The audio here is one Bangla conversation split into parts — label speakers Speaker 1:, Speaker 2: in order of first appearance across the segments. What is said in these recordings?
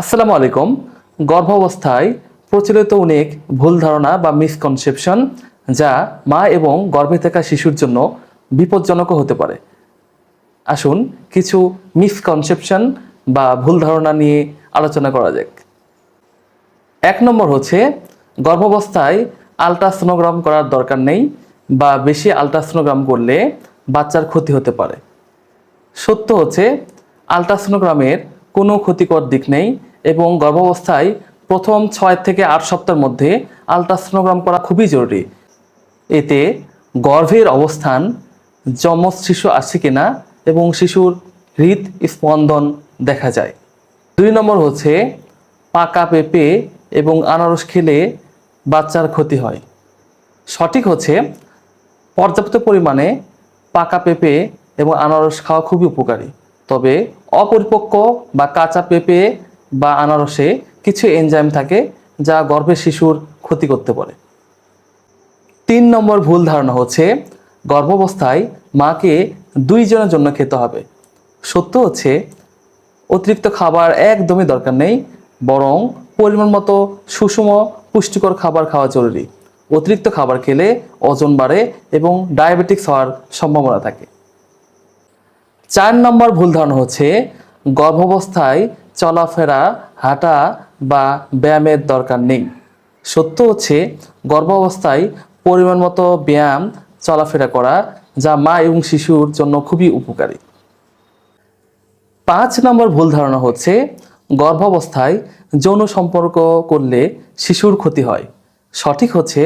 Speaker 1: আসসালামু আলাইকুম। গর্ভাবস্থায় প্রচলিত অনেক ভুল ধারণা বা মিসকনসেপশন যা মা এবং গর্ভে থাকা শিশুর জন্য বিপজ্জনকও হতে পারে। আসুন কিছু মিসকনসেপশন বা ভুল ধারণা নিয়ে আলোচনা করা যাক। এক নম্বর হচ্ছে, গর্ভাবস্থায় আলট্রাসোনোগ্রাম করার দরকার নেই বা বেশি আলট্রাসোনোগ্রাম করলে বাচ্চার ক্ষতি হতে পারে। সত্য হচ্ছে, আলট্রাসোনোগ্রামের কোনো ক্ষতিকর দিক নেই এবং গর্ভাবস্থায় প্রথম ছয় থেকে আট সপ্তাহের মধ্যে আলট্রাসোনোগ্রাম করা খুবই জরুরি। এতে গর্ভের অবস্থান, যমজ শিশু আছে কিনা এবং শিশুর হৃদ স্পন্দন দেখা যায়। দুই নম্বর হচ্ছে পাকা পেঁপে এবং আনারস খেলে বাচ্চার ক্ষতি হয়। সঠিক হচ্ছে পর্যাপ্ত পরিমাণে পাকা পেঁপে এবং আনারস খাওয়া খুবই উপকারী। তবে অপরিপক্ক বা কাঁচা পেঁপে বা আনারসে কিছু এনজাইম থাকে যা গর্ভের শিশুর ক্ষতি করতে পারে। তিন নম্বর ভুল ধারণা হচ্ছে গর্ভাবস্থায় মাকে দুইজনের জন্য খেতে হবে। সত্য হচ্ছে অতিরিক্ত খাবার একদমই দরকার নেই, বরং পরিমাণ মতো সুষম পুষ্টিকর খাবার খাওয়া জরুরি। অতিরিক্ত খাবার খেলে ওজন বাড়ে এবং ডায়াবেটিক্স হওয়ার সম্ভাবনা থাকে। চার নম্বর ভুল ধারণা হচ্ছে গর্ভাবস্থায় চলাফেরা, হাঁটা বা ব্যায়ামের দরকার নেই। সত্য হচ্ছে গর্ভাবস্থায় পরিমাণ মতো ব্যায়াম, চলাফেরা করা যা মা এবং শিশুর জন্য খুবই উপকারী। পাঁচ নম্বর ভুল ধারণা হচ্ছে গর্ভাবস্থায় যৌন সম্পর্ক করলে শিশুর ক্ষতি হয়। সঠিক হচ্ছে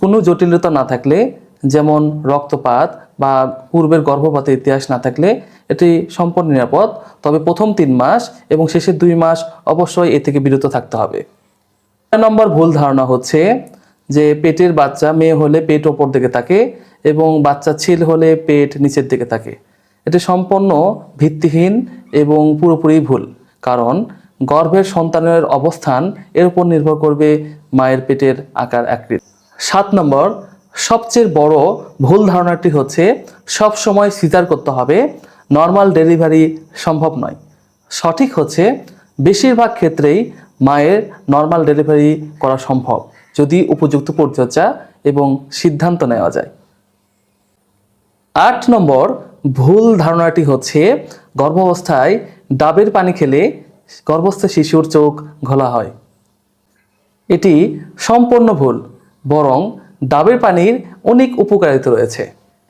Speaker 1: কোনো জটিলতা না থাকলে যেমন রক্তপাত বা পূর্বের গর্ভপাতের ইতিহাস না থাকলে এটি সম্পূর্ণ নিরাপদ। তবে প্রথম তিন মাস এবং শেষের দুই মাস অবশ্যই এ থেকে বিরত থাকতে হবে। নম্বর ভুল ধারণা হচ্ছে যে পেটের বাচ্চা মেয়ে হলে পেট ওপর দিকে থাকে এবং বাচ্চা ছেলে হলে পেট নিচের দিকে থাকে। এটি সম্পূর্ণ ভিত্তিহীন এবং পুরোপুরি ভুল, কারণ গর্ভের সন্তানের অবস্থান এর উপর নির্ভর করবে মায়ের পেটের আকার আকৃতি। সাত নম্বর সবচেয়ে বড় ভুল ধারণাটি হচ্ছে সব সময় সিজার করতে হবে। নর্মাল ডেলিভারি সম্ভব নয়। সঠিক হচ্ছে বেশিরভাগ ক্ষেত্রেই মায়ের নর্মাল ডেলিভারি করা সম্ভব, যদি উপযুক্ত পরিচর্যা এবং সিদ্ধান্ত নেওয়া যায়। আট নম্বর ভুল ধারণাটি হচ্ছে গর্ভাবস্থায় ডাবের পানি খেলে গর্ভস্থ শিশুর চোখ ঘোলা হয়। এটি সম্পূর্ণ ভুল, বরং ডাবের পানির অনেক উপকারিতা রয়েছে।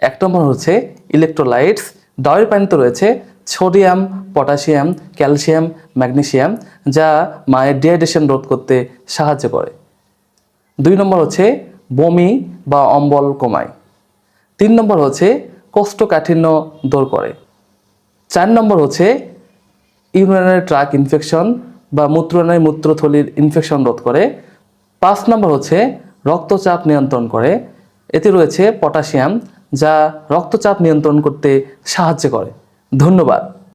Speaker 1: এক নম্বর হচ্ছে ইলেকট্রোলাইটস ডাবের পানিতে রয়েছে সোডিয়াম পটাশিয়াম ক্যালসিয়াম ম্যাগনেশিয়াম যা মায়ের ডিহাইড্রেশন রোধ করতে সাহায্য করে। দুই নম্বর হচ্ছে বমি বা অম্বল কমায়। তিন নম্বর হচ্ছে কোষ্ঠকাঠিন্য দূর করে। চার নম্বর হচ্ছে ইউরিনারি ট্রাক ইনফেকশন বা মূত্রনালী মূত্রথলির ইনফেকশন রোধ করে। পাঁচ নম্বর হচ্ছে রক্তচাপ নিয়ন্ত্রণ করে। এতে রয়েছে পটাশিয়াম যা রক্তচাপ নিয়ন্ত্রণ করতে সাহায্য করে। ধন্যবাদ।